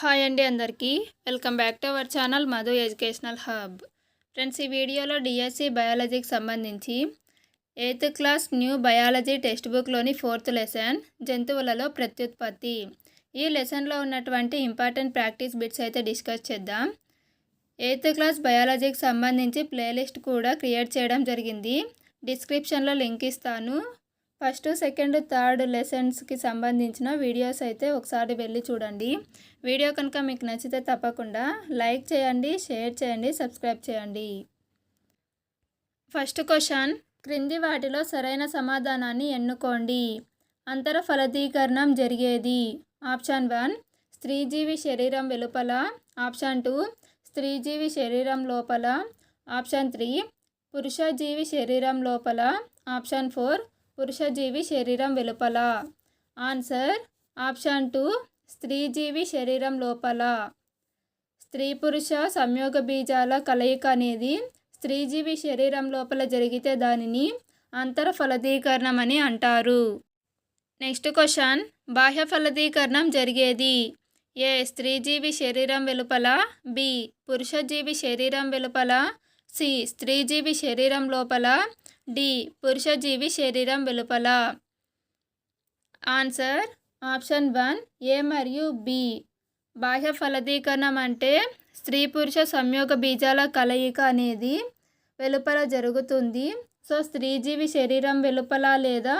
Hi అండి అందరికీ. Welcome back to our channel Madhu educational hub. Friends ఈ వీడియోలో డిఎస్సి బయాలజీకి సంబంధించి eighth class new biology text బుక్లోని ఫోర్త్ లెసన్ జంతువులలో ప్రత్యుత్పత్తి. ఈ లెసన్లో ఉన్నటువంటి ఇంపార్టెంట్ ప్రాక్టీస్ బిట్స్ అయితే డిస్కస్ చేద్దాం. ఎయిత్ క్లాస్ బయాలజీకి సంబంధించి ప్లేలిస్ట్ కూడా క్రియేట్ చేయడం జరిగింది. డిస్క్రిప్షన్లో లింక్ ఇస్తాను. ఫస్ట్ సెకండ్ థర్డ్ లెసన్స్కి సంబంధించిన వీడియోస్ అయితే ఒకసారి వెళ్ళి చూడండి. వీడియో కనుక మీకు నచ్చితే తప్పకుండా లైక్ చేయండి షేర్ చేయండి సబ్స్క్రైబ్ చేయండి. First question. క్రింది వాటిలో సరైన సమాధానాన్ని ఎన్నుకోండి. అంతర ఫలదీకరణం జరిగేది. ఆప్షన్ వన్ స్త్రీజీవి శరీరం వెలుపల. ఆప్షన్ టూ స్త్రీజీవి శరీరం లోపల. ఆప్షన్ త్రీ పురుషజీవి శరీరం లోపల. ఆప్షన్ ఫోర్ పురుషజీవి శరీరం వెలుపల. ఆన్సర్ ఆప్షన్ టూ స్త్రీజీవి శరీరం లోపల. స్త్రీ పురుష సంయోగ బీజాల కలయిక అనేది స్త్రీజీవి శరీరం లోపల జరిగితే దానిని అంతర ఫలదీకరణం అని అంటారు. నెక్స్ట్ క్వశ్చన్ బాహ్య ఫలదీకరణం జరిగేది? ఏ స్త్రీజీవి శరీరం వెలుపల బి పురుషజీవి శరీరం వెలుపల సి స్త్రీజీవి శరీరం లోపల డి. పురుషజీవి శరీరం వెలుపల. ఆన్సర్ ఆప్షన్ వన్ ఏ మరియు బి. బాహ్య ఫలదీకరణం అంటే స్త్రీ పురుష సంయోగ బీజాల కలయిక అనేది వెలుపల జరుగుతుంది. సో స్త్రీజీవి శరీరం వెలుపల లేదా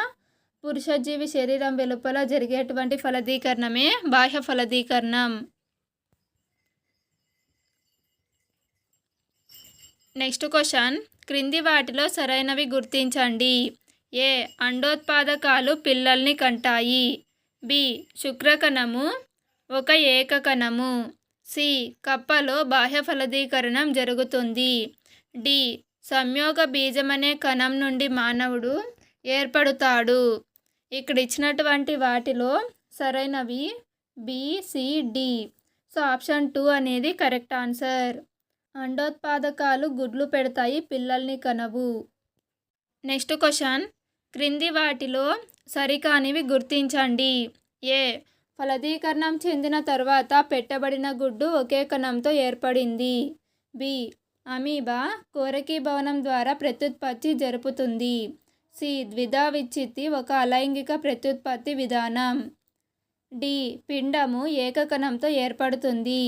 పురుషజీవి శరీరం వెలుపల జరిగేటువంటి ఫలదీకరణమే బాహ్య ఫలదీకరణం. నెక్స్ట్ క్వశ్చన్ క్రింది వాటిలో సరైనవి గుర్తించండి. ఏ. అండోత్పాదకాలు పిల్లల్ని కంటాయి. బి. శుక్రకణము ఒక ఏకకణము. సి. కప్పలో బాహ్య ఫలదీకరణం జరుగుతుంది. డి. సంయోగ బీజమనే కణం నుండి మానవుడు ఏర్పడుతాడు. ఇక్కడ ఇచ్చినటువంటి వాటిలో సరైనవి B C D so option two అనేది కరెక్ట్ ఆన్సర్. అండోత్పాదకాలు గుడ్లు పెడతాయి పిల్లల్ని కనవు నెక్స్ట్ క్వశ్చన్. క్రింది వాటిలో సరికానివి గుర్తించండి. ఏ. ఫలదీకరణం చెందిన తర్వాత పెట్టబడిన గుడ్డు ఒకే కణంతో ఏర్పడింది. బి. అమీబా కోరకీ భవనం ద్వారా ప్రత్యుత్పత్తి జరుపుతుంది. సి. ద్విధా విచ్చిత్తి ఒక అలైంగిక ప్రత్యుత్పత్తి విధానం. డి. పిండము ఏకకణంతో ఏర్పడుతుంది.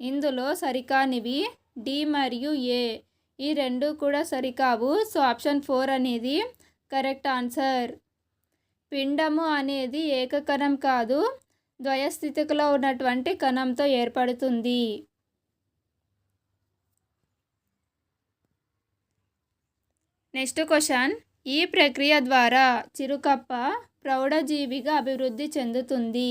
ఇందులో సరికానివి డి మరియు ఏ. ఈ రెండు కూడా సరికావు. సో ఆప్షన్ ఫోర్ అనేది కరెక్ట్ ఆన్సర్. పిండము అనేది ఏకకణం కాదు. ద్వయస్థితికలో ఉన్నటువంటి కణంతో ఏర్పడుతుంది. Next question. ఈ ప్రక్రియ ద్వారా చిరుకప్ప ప్రౌఢజీవిగా అభివృద్ధి చెందుతుంది.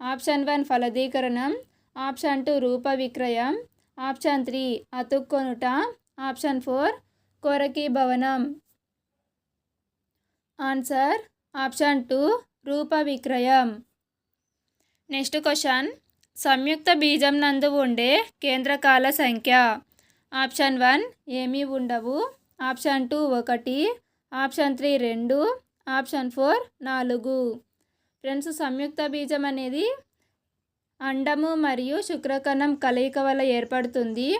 ఆప్షన్ వన్ ఫలదీకరణం. ఆప్షన్ టూ రూప విక్రయం. ఆప్షన్ త్రీ అతుక్కొనుట. ఆప్షన్ ఫోర్ కొరకీ భవనం. ఆన్సర్ ఆప్షన్ టూ రూప విక్రయం. నెక్స్ట్ క్వశ్చన్ సంయుక్త బీజం నందు ఉండే కేంద్రకాల సంఖ్య. ఆప్షన్ వన్ ఏమీ ఉండవు. ఆప్షన్ టూ ఒకటి. ఆప్షన్ త్రీ రెండు. ఆప్షన్ ఫోర్ నాలుగు. ఫ్రెండ్స్ సంయుక్త బీజం అనేది అండము మరియు శుక్రకణం కలయిక వల్ల ఏర్పడుతుంది.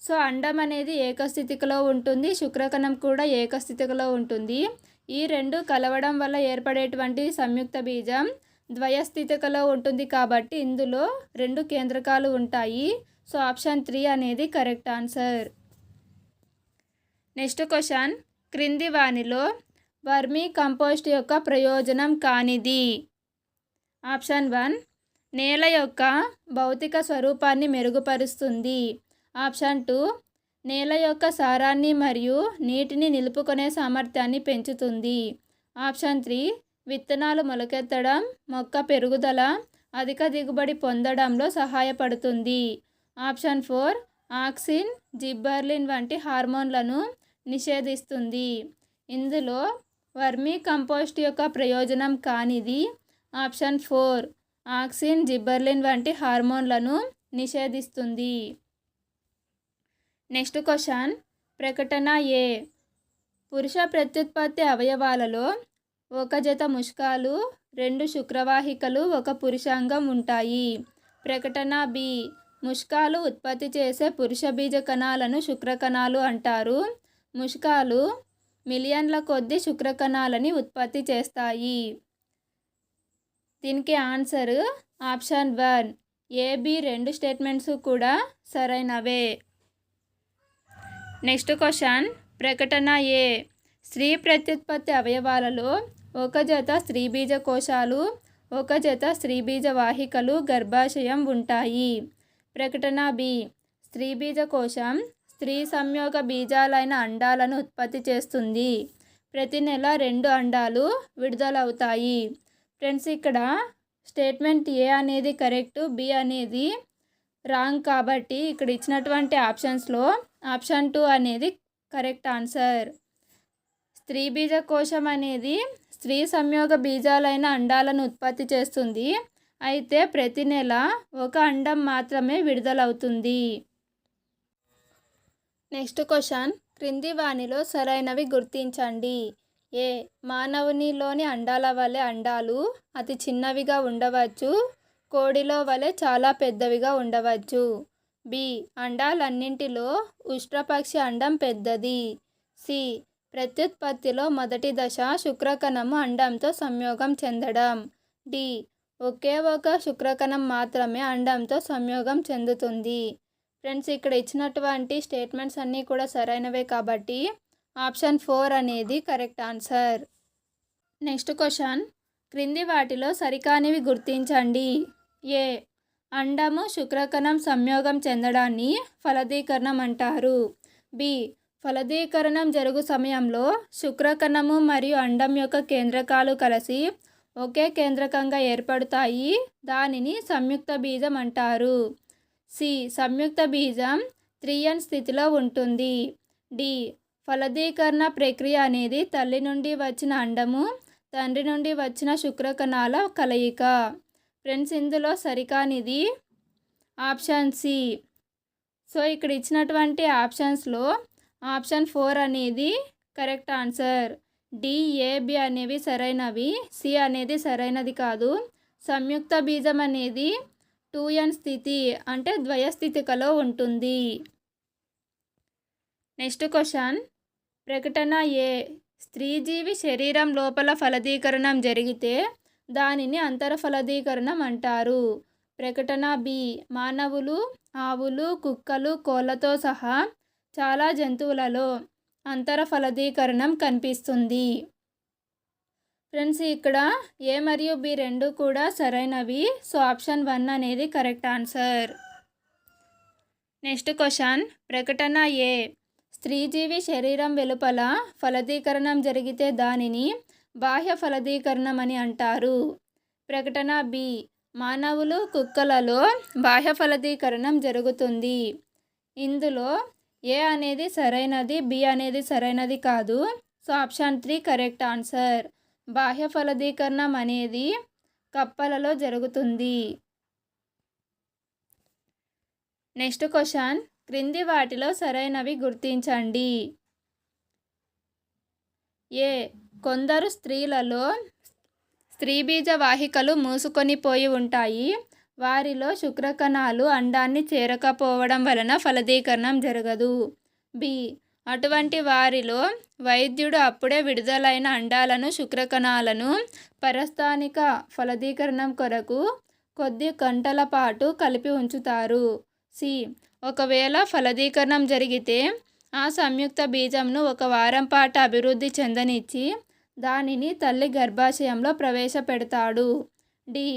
సో అండం అనేది ఏకస్థితికలో ఉంటుంది శుక్రకణం కూడా ఏకస్థితికలో ఉంటుంది. ఈ రెండు కలవడం వల్ల ఏర్పడేటువంటి సంయుక్త బీజం ద్వయస్థితికలో ఉంటుంది కాబట్టి ఇందులో రెండు కేంద్రకాలు ఉంటాయి. సో ఆప్షన్ త్రీ అనేది కరెక్ట్ ఆన్సర్. Next question. క్రింది వానిలో వర్మీ కంపోస్ట్ యొక్క ప్రయోజనం కానిది. Option one. నేల యొక్క భౌతిక స్వరూపాన్ని మెరుగుపరుస్తుంది. ఆప్షన్ టూ నేల యొక్క సారాన్ని మరియు నీటిని నిలుపుకునే సామర్థ్యాన్ని పెంచుతుంది. ఆప్షన్ త్రీ విత్తనాలు మొలకెత్తడం మొక్క పెరుగుదల అధిక దిగుబడి పొందడంలో సహాయపడుతుంది. ఆప్షన్ ఫోర్ ఆక్సిన్ జిబ్బర్లిన్ వంటి హార్మోన్లను నిషేధిస్తుంది. ఇందులో వర్మీ కంపోస్ట్ యొక్క ప్రయోజనం కానిది. ఆప్షన్ ఫోర్ ఆక్సిన్ జిబ్బర్లిన్ వంటి హార్మోన్లను నిషేధిస్తుంది. Next question. ప్రకటన ఏ? పురుష ప్రత్యుత్పత్తి అవయవాలలో ఒక జత ముష్కాలు రెండు శుక్రవాహికలు ఒక పురుషాంగం ఉంటాయి. ప్రకటన బి. ముష్కాలు ఉత్పత్తి చేసే పురుష బీజ కణాలను శుక్రకణాలు అంటారు. ముష్కాలు మిలియన్ల కొద్ది శుక్రకణాలని ఉత్పత్తి చేస్తాయి. దీనికి answer option one. A B రెండు స్టేట్మెంట్స్ కూడా సరైనవే. Next question. ప్రకటన ఏ? స్త్రీ ప్రత్యుత్పత్తి అవయవాలలో ఒక జత స్త్రీబీజ కోశాలు ఒక జత స్త్రీబీజ వాహికలు గర్భాశయం ఉంటాయి. ప్రకటన బి. స్త్రీబీజ కోశం స్త్రీ సంయోగ బీజాలైన అండాలను ఉత్పత్తి చేస్తుంది. ప్రతి నెల రెండు అండాలు విడుదలవుతాయి. ఫ్రెండ్స్ ఇక్కడ స్టేట్మెంట్ ఏ అనేది కరెక్ట్ బి అనేది రాంగ్ కాబట్టి ఇక్కడ ఇచ్చినటువంటి ఆప్షన్స్లో ఆప్షన్ టూ అనేది కరెక్ట్ ఆన్సర్ స్త్రీ బీజ కోశం అనేది స్త్రీ సంయోగ బీజాలైన అండాలను ఉత్పత్తి చేస్తుంది. అయితే ప్రతి నెల ఒక అండం మాత్రమే విడుదలవుతుంది. నెక్స్ట్ క్వశ్చన్ క్రింది వాణిలో సరైనవి గుర్తించండి. ఏ మానవునిలోని అండాల వలె అండాలు అతి చిన్నవిగా ఉండవచ్చు కోడిలో వలె చాలా పెద్దవిగా ఉండవచ్చు. బి. అండాలన్నింటిలో ఉష్ట్రపక్షి అండం పెద్దది. సి. ప్రత్యుత్పత్తిలో మొదటి దశ శుక్రకణము అండంతో సంయోగం చెందడం. డి. ఒకే ఒక శుక్రకణం మాత్రమే అండంతో సంయోగం చెందుతుంది. ఫ్రెండ్స్ ఇక్కడ ఇచ్చినటువంటి స్టేట్మెంట్స్ అన్నీ కూడా సరైనవే కాబట్టి ఆప్షన్ ఫోర్ అనేది కరెక్ట్ ఆన్సర్. Next question. క్రింది వాటిలో సరికానివి గుర్తించండి. ఏ. అండము శుక్రకణం సంయోగం చెందడాన్ని ఫలదీకరణం అంటారు. బి. ఫలదీకరణం జరుగు సమయంలో శుక్రకణము మరియు అండం యొక్క కేంద్రకాలు కలిసి ఒకే కేంద్రకంగా ఏర్పడతాయి. దానిని సంయుక్త బీజం అంటారు. సి. సంయుక్త బీజం త్రియన్ స్థితిలో ఉంటుంది. డి. ఫలదీకరణ ప్రక్రియ అనేది తల్లి నుండి వచ్చిన అండము తండ్రి నుండి వచ్చిన శుక్రకణాల కలయిక. ఫ్రెండ్స్ ఇందులో సరికానిది ఆప్షన్ సి. సో ఇక్కడ ఇచ్చినటువంటి ఆప్షన్స్లో ఆప్షన్ ఫోర్ అనేది correct answer. D A B అనేవి సరైనవి సి అనేది సరైనది కాదు. సంయుక్త బీజం అనేది టూ ఎన్ స్థితి అంటే ద్వయస్థితికలో ఉంటుంది. Next question. ప్రకటన ఏ? స్త్రీజీవి శరీరం లోపల ఫలదీకరణం జరిగితే దానిని అంతర ఫలదీకరణం అంటారు. ప్రకటన బి. మానవులు ఆవులు కుక్కలు కోళ్ళతో సహా చాలా జంతువులలో అంతర ఫలదీకరణం కనిపిస్తుంది. ఫ్రెండ్స్ ఇక్కడ ఏ మరియు బి రెండు కూడా సరైనవి. సో ఆప్షన్ వన్ అనేది కరెక్ట్ ఆన్సర్. Next question. ప్రకటన ఏ? స్త్రీజీవి శరీరం వెలుపల ఫలదీకరణం జరిగితే దానిని బాహ్య ఫలదీకరణం అని అంటారు. ప్రకటన బి. మానవులు కుక్కలలో బాహ్య ఫలదీకరణం జరుగుతుంది. ఇందులో ఏ అనేది సరైనది బి అనేది సరైనది కాదు. So option three correct answer. బాహ్య ఫలదీకరణం అనేది కప్పలలో జరుగుతుంది. Next question. క్రింది వాటిలో సరైనవి గుర్తించండి. ఏ. కొందరు స్త్రీలలో స్త్రీబీజ వాహికలు మూసుకొని పోయి ఉంటాయి. వారిలో శుక్రకణాలు అండాన్ని చేరకపోవడం వలన ఫలదీకరణం జరగదు. బి. అటువంటి వారిలో వైద్యుడు అప్పుడే విడుదలైన అండాలను శుక్రకణాలను పరస్థానిక ఫలదీకరణం కొరకు కొద్ది గంటల పాటు కలిపి ఉంచుతారు. సి. ఒకవేళ ఫలదీకరణం జరిగితే ఆ సంయుక్త బీజంను ఒక వారం పాటు అభివృద్ధి చెందనిచ్చి దానిని తల్లి గర్భాశయంలో ప్రవేశపెడతాడు. డి.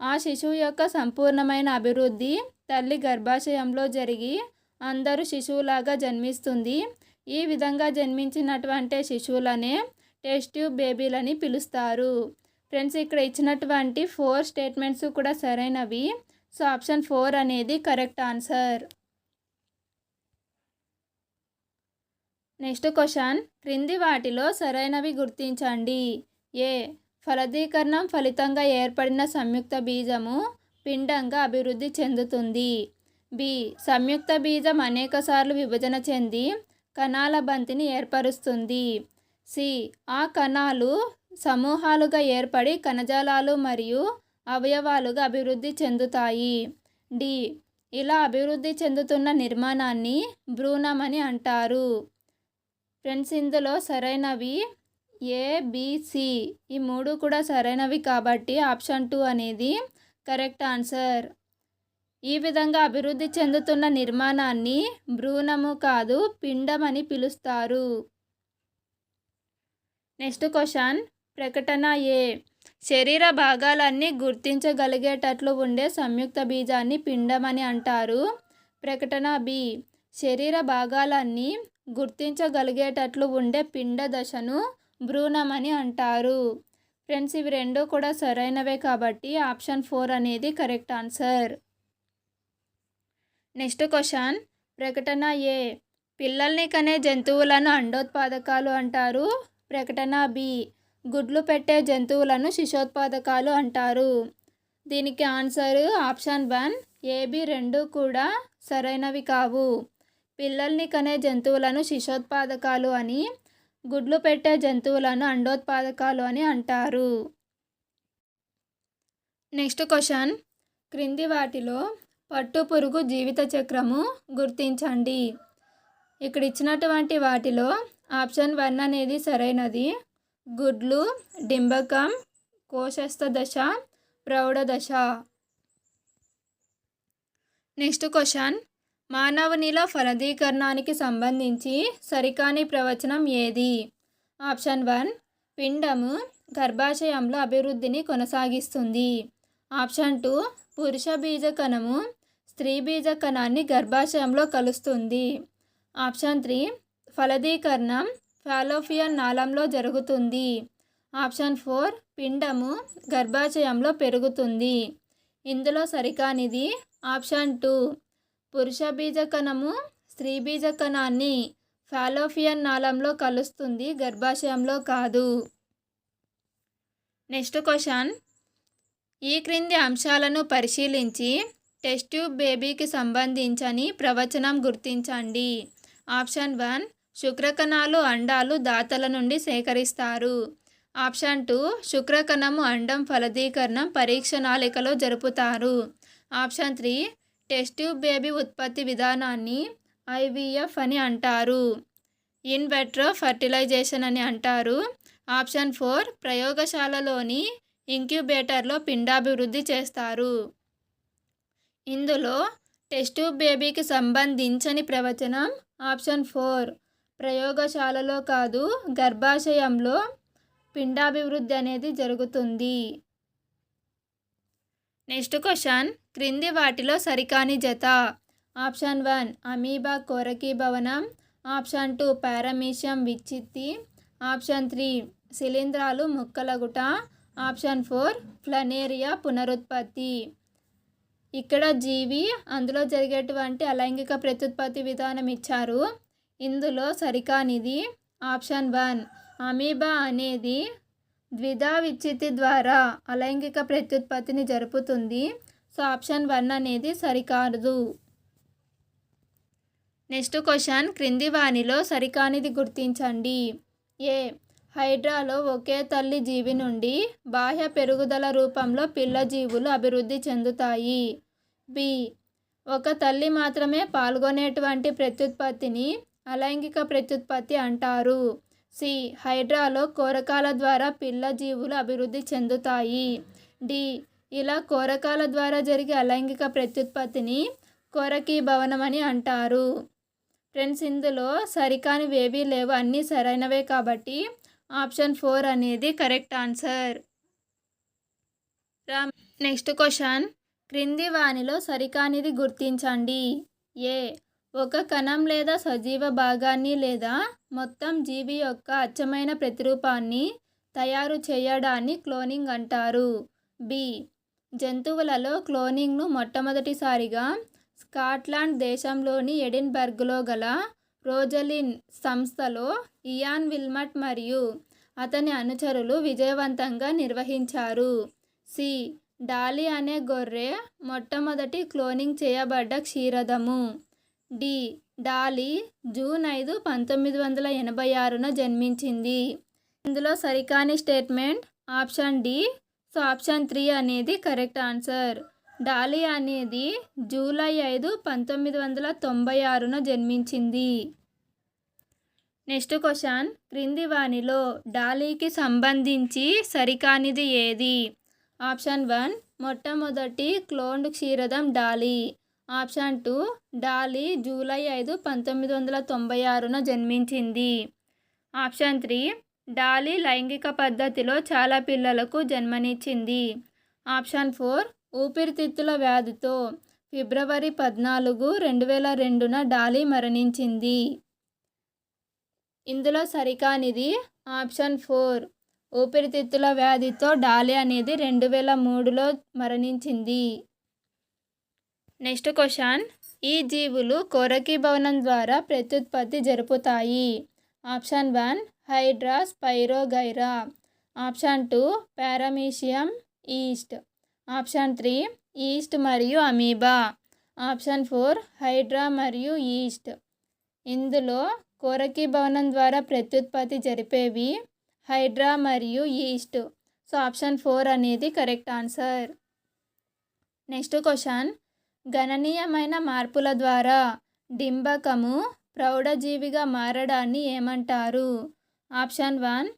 ఆ శిశువు యొక్క సంపూర్ణమైన అభివృద్ధి తల్లి గర్భాశయంలో జరిగి అందరూ శిశువులాగా జన్మిస్తుంది. ఈ విధంగా జన్మించినటువంటి శిశువులనే టెస్ట్ ట్యూబ్ బేబీలని పిలుస్తారు. ఫ్రెండ్స్ ఇక్కడ ఇచ్చినటువంటి ఫోర్ స్టేట్మెంట్స్ కూడా సరైనవి. సో ఆప్షన్ ఫోర్ అనేది కరెక్ట్ ఆన్సర్. Next question. క్రింది వాటిలో సరైనవి గుర్తించండి. ఏ. ఫలదీకరణం ఫలితంగా ఏర్పడిన సంయుక్త బీజము పిండంగా అభివృద్ధి చెందుతుంది. బి. సంయుక్త బీజం అనేకసార్లు విభజన చెంది కణాల బంతిని ఏర్పరుస్తుంది. సి. ఆ కణాలు సమూహాలుగా ఏర్పడి కణజాలాలు మరియు అవయవాలుగా అభివృద్ధి చెందుతాయి. డి. ఇలా అభివృద్ధి చెందుతున్న నిర్మాణాన్ని భ్రూణం అని అంటారు. ఫ్రెండ్స్ ఇందులో సరైనవి ఏ బిసి ఈ మూడు కూడా సరైనవి కాబట్టి ఆప్షన్ టూ అనేది కరెక్ట్ ఆన్సర్. ఈ విధంగా అభివృద్ధి చెందుతున్న నిర్మాణాన్ని భ్రూణము కాదు పిండం అని పిలుస్తారు. నెక్స్ట్ క్వశ్చన్ ప్రకటన ఏ శరీర భాగాలన్నీ గుర్తించగలిగేటట్లు ఉండే సంయుక్త బీజాన్ని పిండం అని అంటారు. ప్రకటన బి శరీర భాగాలన్నీ గుర్తించగలిగేటట్లు ఉండే పిండ దశను భ్రూణమని అంటారు. ఫ్రెండ్స్ ఇవి రెండు కూడా సరైనవే కాబట్టి ఆప్షన్ ఫోర్ అనేది కరెక్ట్ ఆన్సర్. నెక్స్ట్ క్వశ్చన్ ప్రకటన ఏ? పిల్లల్ని కనే జంతువులను అండోత్పాదకాలు అంటారు. ప్రకటన బి గుడ్లు పెట్టే జంతువులను శిశోత్పాదకాలు అంటారు. దీనికి ఆన్సర్ ఆప్షన్ వన్ ఏబి రెండు కూడా సరైనవి కావు. పిల్లల్ని కనే జంతువులను శిశోత్పాదకాలు అని గుడ్లు పెట్టే జంతువులను అండోత్పాదకాలు అని అంటారు. Next question. క్రింది వాటిలో పట్టు పురుగు జీవిత చక్రము గుర్తించండి. ఇక్కడ ఇచ్చినటువంటి వాటిలో ఆప్షన్ వన్ అనేది సరైనది. గుడ్లు డింబకం కోశస్థ దశ ప్రౌఢ దశ. Next question. మానవునిలో ఫలదీకరణానికి సంబంధించి సరికాని ప్రవచనం ఏది? ఆప్షన్ వన్ పిండము గర్భాశయంలో అభివృద్ధిని కొనసాగిస్తుంది. ఆప్షన్ టూ పురుష బీజకణము స్త్రీ బీజకణాన్ని గర్భాశయంలో కలుస్తుంది. ఆప్షన్ త్రీ ఫలదీకరణం ఫాలోఫియన్ నాళంలో జరుగుతుంది. ఆప్షన్ ఫోర్ పిండము గర్భాశయంలో పెరుగుతుంది. ఇందులో సరికానిది ఆప్షన్ టూ. పురుష బీజకణము స్త్రీ బీజకణాన్ని ఫాలోఫియన్ నాళంలో కలుస్తుంది గర్భాశయంలో కాదు. Next question. ఈ క్రింది అంశాలను పరిశీలించి టెస్ట్ ట్యూబ్ బేబీకి సంబంధించని ప్రవచనం గుర్తించండి. ఆప్షన్ వన్ శుక్రకణాలు అండాలు దాతల నుండి సేకరిస్తారు. ఆప్షన్ టూ శుక్రకణము అండం ఫలదీకరణం పరీక్ష నాళికలో జరుపుతారు. Option three test tube baby ఉత్పత్తి విధానాన్ని ఐవీఎఫ్ అని అంటారు. ఇన్ వెట్రో ఫర్టిలైజేషన్ అని అంటారు. ఆప్షన్ ఫోర్ ప్రయోగశాలలోని ఇంక్యుబేటర్లో పిండాభివృద్ధి చేస్తారు. ఇందులో టెస్ట్ ట్యూబ్ బేబీకి సంబంధించని ప్రవచనం ఆప్షన్ ఫోర్ ప్రయోగశాలలో కాదు గర్భాశయంలో పిండాభివృద్ధి అనేది జరుగుతుంది. నెక్స్ట్ క్వశ్చన్ క్రింది వాటిలో సరికాని జత. ఆప్షన్ వన్ అమీబా కోరకీ భవనం. ఆప్షన్ టూ పారమీషియం విచ్చిత్తి. ఆప్షన్ త్రీ శిలీంధ్రాలు ముక్కలగుట. ఆప్షన్ ఫోర్ ఫ్లనేరియా పునరుత్పత్తి. ఇక్కడ జీవి అందులో జరిగేటువంటి అలైంగిక ప్రత్యుత్పత్తి విధానం ఇచ్చారు. ఇందులో సరికానిది. ఆప్షన్ వన్ అమీబా అనేది ద్విధా విచ్చితి ద్వారా అలైంగిక ప్రత్యుత్పత్తిని జరుపుతుంది. సో ఆప్షన్ వన్ అనేది సరికాదు. నెక్స్ట్ క్వశ్చన్ క్రింది వానిలో సరికానిది గుర్తించండి. ఏ హైడ్రాలో ఒకే తల్లి జీవి నుండి బాహ్య పెరుగుదల రూపంలో పిల్ల జీవులు అభివృద్ధి చెందుతాయి. బి ఒక తల్లి మాత్రమే పాల్గొనేటువంటి ప్రత్యుత్పత్తిని అలైంగిక ప్రత్యుత్పత్తి అంటారు. సి హైడ్రాలో కోరకాల ద్వారా పిల్ల జీవులు అభివృద్ధి చెందుతాయి. డి ఇలా కోరకాల ద్వారా జరిగే అలైంగిక ప్రత్యుత్పత్తిని కోరకీ భవనం అని అంటారు. ఫ్రెండ్స్ ఇందులో సరికానివి ఏవీ లేవు. అన్నీ సరైనవే కాబట్టి ఆప్షన్ ఫోర్ అనేది correct answer. Ram next question. క్రింది వానిలో సరికానిది గుర్తించండి. ఏ ఒక కణం లేదా సజీవ భాగాన్ని లేదా మొత్తం జీవి యొక్క అచ్చమైన ప్రతిరూపాన్ని తయారు చేయడాన్ని క్లోనింగ్ అంటారు. బి జంతువులలో క్లోనింగ్ను మొట్టమొదటిసారిగా స్కాట్లాండ్ దేశంలోని ఎడిన్బర్గ్లో గల రోజలిన్ సంస్థలో ఇయాన్ విల్మట్ మరియు అతని అనుచరులు విజయవంతంగా నిర్వహించారు. సి. డాలి అనే గొర్రె మొట్టమొదటి క్లోనింగ్ చేయబడ్డ క్షీరదము. డి. డాలి జూన్ ఐదు పంతొమ్మిది వందల ఎనభై ఆరున జన్మించింది. ఇందులో సరికాని statement option D so option three అనేది కరెక్ట్ ఆన్సర్. డాలీ అనేది జూలై ఐదు పంతొమ్మిది వందల తొంభై ఆరున జన్మించింది. Next question. క్రింది వాణిలో డాలీకి సంబంధించి సరికానిది ఏది? ఆప్షన్ వన్ మొట్టమొదటి cloned క్షీరదం Dolly. Option two Dolly July ఐదు పంతొమ్మిది వందల తొంభై ఆరున జన్మించింది. ఆప్షన్ త్రీ డాలీ లైంగిక పద్ధతిలో చాలా పిల్లలకు జన్మనిచ్చింది. ఆప్షన్ ఫోర్ ఊపిరితిత్తుల వ్యాధితో ఫిబ్రవరి పద్నాలుగు రెండు వేల రెండున డాలీ మరణించింది. ఇందులో సరికానిది ఆప్షన్ ఫోర్ ఊపిరితిత్తుల వ్యాధితో డాలీ అనేది రెండు వేల మూడులో మరణించింది. నెక్స్ట్ క్వశ్చన్ ఈ జీవులు కొరకి భవనం ద్వారా ప్రత్యుత్పత్తి జరుపుతాయి. Option one hydra spirogyra. Option two paramecium yeast. Option three yeast మరియు అమీబా. ఆప్షన్ ఫోర్ హైడ్రా మరియు ఈస్ట్. ఇందులో కోరకి భవనం ద్వారా ప్రత్యుత్పత్తి జరిపేవి హైడ్రా మరియు ఈస్ట్. సో ఆప్షన్ ఫోర్ అనేది కరెక్ట్ ఆన్సర్. Next question. గణనీయమైన మార్పుల ద్వారా డింబకము ప్రౌఢజీవిగా మారడాన్ని ఏమంటారు? ఆప్షన్ వన్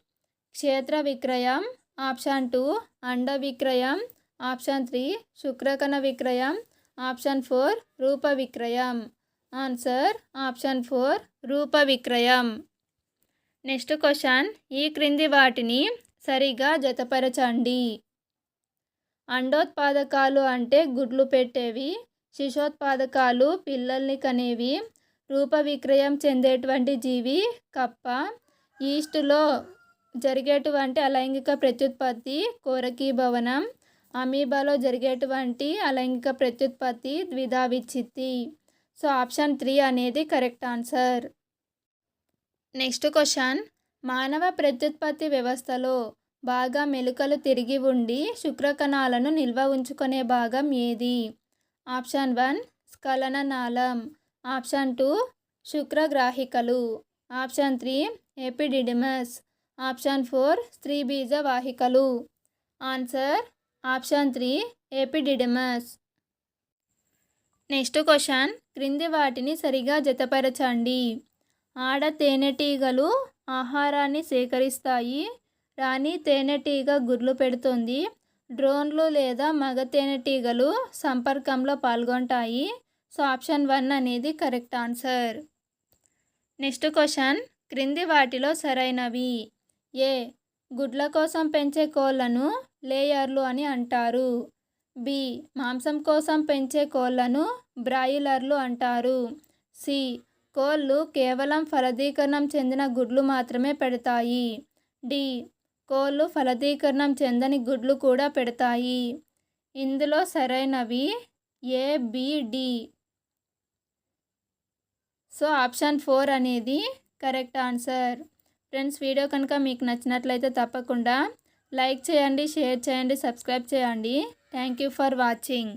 క్షేత్ర విక్రయం. ఆప్షన్ టూ అండ విక్రయం. ఆప్షన్ త్రీ శుక్రకణ విక్రయం. ఆప్షన్ ఫోర్ రూప విక్రయం. ఆన్సర్ ఆప్షన్ ఫోర్ రూప విక్రయం. నెక్స్ట్ క్వశ్చన్ ఈ క్రింది వాటిని సరిగా జతపరచండి. అండోత్పాదకాలు అంటే గుడ్లు పెట్టేవి శిశోత్పాదకాలు పిల్లల్ని కనేవి రూప విక్రయం చెందేటువంటి జీవి కప్ప ఈస్టులో జరిగేటువంటి అలైంగిక ప్రత్యుత్పత్తి కోరకీ భవనం అమీబాలో జరిగేటువంటి అలైంగిక ప్రత్యుత్పత్తి ద్విధా విచ్చిత్తి సో ఆప్షన్ త్రీ అనేది కరెక్ట్ ఆన్సర్. Next question. మానవ ప్రత్యుత్పత్తి వ్యవస్థలో బాగా మెలుకలు తిరిగి ఉండి శుక్రకణాలను నిల్వ ఉంచుకునే భాగం ఏది? ఆప్షన్ వన్ స్ఖలన నాళం option two శుక్రగ్రాహికలు. Option three epididymis option four స్త్రీ బీజ వాహికలు. Answer option three epididymis next question క్రింది వాటిని సరిగా జతపరచండి. ఆడ తేనెటీగలు ఆహారాన్ని సేకరిస్తాయి. రాణి తేనెటీగ గుడ్లు పెడుతుంది. డ్రోన్లు లేదా మగ తేనెటీగలు సంపర్కంలో పాల్గొంటాయి. సో ఆప్షన్ వన్ అనేది కరెక్ట్ ఆన్సర్. నెక్స్ట్ క్వశ్చన్ క్రింది వాటిలో సరైనవి. ఏ. గుడ్ల కోసం పెంచే కోళ్ళను లేయర్లు అని అంటారు. బి. మాంసం కోసం పెంచే కోళ్ళను బ్రాయిలర్లు అంటారు. సి. కోళ్ళు కేవలం ఫలదీకరణం చెందిన గుడ్లు మాత్రమే పెడతాయి. డి. కోళ్ళు ఫలదీకరణం చెందని గుడ్లు కూడా పెడతాయి. ఇందులో సరైనవి A B D. So option four అనేది కరెక్ట్ ఆన్సర్. ఫ్రెండ్స్ వీడియో కనుక మీకు నచ్చినట్లయితే తప్పకుండా లైక్ చేయండి షేర్ చేయండి సబ్స్క్రైబ్ చేయండి. Thank you for watching.